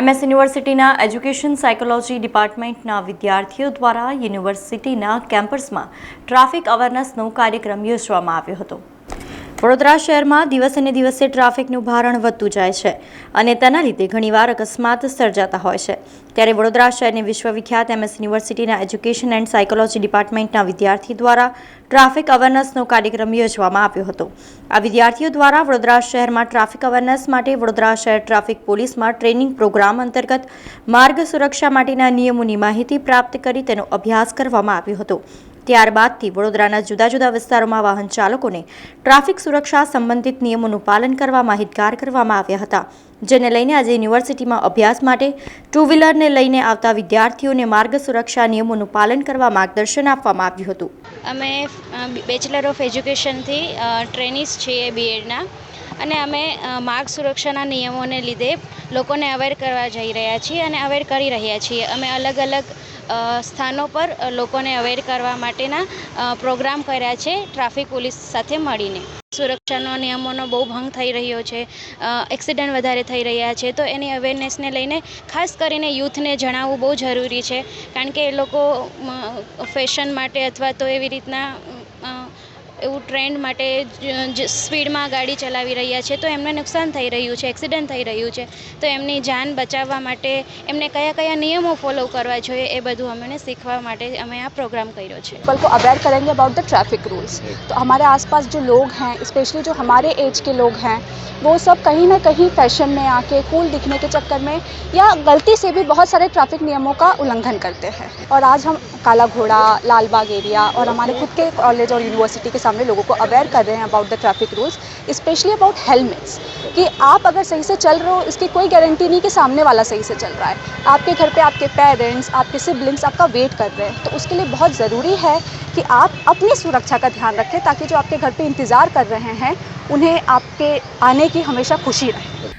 MS યુનિવર્સિટીના education psychology ડિપાર્ટમેન્ટના વિદ્યાર્થીઓ દ્વારા યુનિવર્સિટીના કેમ્પસમાં ટ્રાફિક અવેરનેસનો કાર્યક્રમ યોજવામાં આવ્યો હતો. વડોદરા શહેરમાં દિવસે દિવસે ટ્રાફિકનું ભારણ વધતું જાય છે અને તેના લીધે ઘણીવાર અકસ્માત સર્જાતા હોય છે. ત્યારે વડોદરા શહેરની વિશ્વવિખ્યાત એમએસ યુનિવર્સિટીના એજ્યુકેશન એન્ડ સાયકોલોજી ડિપાર્ટમેન્ટના વિદ્યાર્થી દ્વારા ટ્રાફિક અવેરનેસનો કાર્યક્રમ યોજવામાં આવ્યો હતો. આ વિદ્યાર્થીઓ દ્વારા વડોદરા શહેરમાં ટ્રાફિક અવેરનેસ માટે વડોદરા શહેર ટ્રાફિક પોલીસમાં ટ્રેનિંગ પ્રોગ્રામ અંતર્ગત માર્ગ સુરક્ષા માટેના નિયમોની માહિતી પ્રાપ્ત કરી તેનો અભ્યાસ કરવામાં આવ્યો હતો. ત્યારબાદથી વડોદરાના જુદા જુદા વિસ્તારોમાં વાહન ચાલકોને ટ્રાફિક સુરક્ષા સંબંધિત નિયમોનું પાલન કરવા માહિતગાર કરવામાં આવ્યા હતા, જેને લઈને આજે યુનિવર્સિટીમાં અભ્યાસ માટે ટુ વ્હીલરને લઈને આવતા વિદ્યાર્થીઓને માર્ગ સુરક્ષા નિયમોનું પાલન કરવા માર્ગદર્શન આપવામાં આવ્યું હતું. અમે બેચલર ઓફ એજ્યુકેશનથી ટ્રેનિસ છીએ બીએડના અને અમે માર્ગ સુરક્ષાના નિયમોને લીધે લોકોને અવેર કરવા જઈ રહ્યા છીએ અને અવેર કરી રહ્યા છીએ. અમે અલગ અલગ સ્થાનો પર લોકોને અવેર કરવા માટેના પ્રોગ્રામ કર્યા છે ટ્રાફિક પોલીસ સાથે મળીને. સુરક્ષાનો નિયમોનો બહુ ભંગ થઈ રહ્યો છે એક્સિડન્ટ વધારે થઈ રહ્યા છે, તો એની અવેરનેસને લઈને ખાસ કરીને યુથને જણાવવું બહુ જરૂરી છે, કારણ કે એ લોકો ફેશન માટે અથવા તો એવી રીતના એવું ટ્રેન્ડ માટે જ- જ સ્પીડમાં ગાડી ચલાવી રહ્યા છે તો એમને નુકસાન થઈ રહ્યું છે એક્સિડન્ટ થઈ રહ્યું છે તો એમની જાન બચાવવા માટે એમને કયા કયા નિયમો ફોલો કરવા જોઈએ એ બધું અમને શીખવા માટે અમે આ પ્રોગ્રામ કર્યો છે पीपल को अवेयर करेंगे अबाउट द ट्रैफिक रूल्स तो हमारे आसपास जो लोग हैं स्पेशली जो हमारे एज के लोग हैं वो सब कहीं ना कहीं फैशन में आके कूल दिखने के चक्कर में या गलती से भी बहुत सारे ट्रैफिक नियमों का उल्लंघन करते हैं और आज हम काला घोड़ा लाल बाग एरिया और हमारे खुद के कॉलेज और यूनिवर्सिटी के सामने लोगों को अवेयर कर रहे हैं about the traffic rules specially about helmets कि आप अगर सही से चल रहे हो, इसकी कोई गारंटी नहीं कि सामने वाला सही से चल रहा है। आपके घर पे आपके पेरेंट्स आपके सिबलिंग्स आपका वेट कर रहे हैं। तो उसके लिए बहुत ज़रूरी है कि आप अपनी सुरक्षा का ध्यान रखें, ताकि जो आपके घर पर इंतज़ार कर रहे हैं, उन्हें आपके आने की हमेशा खुशी रहे।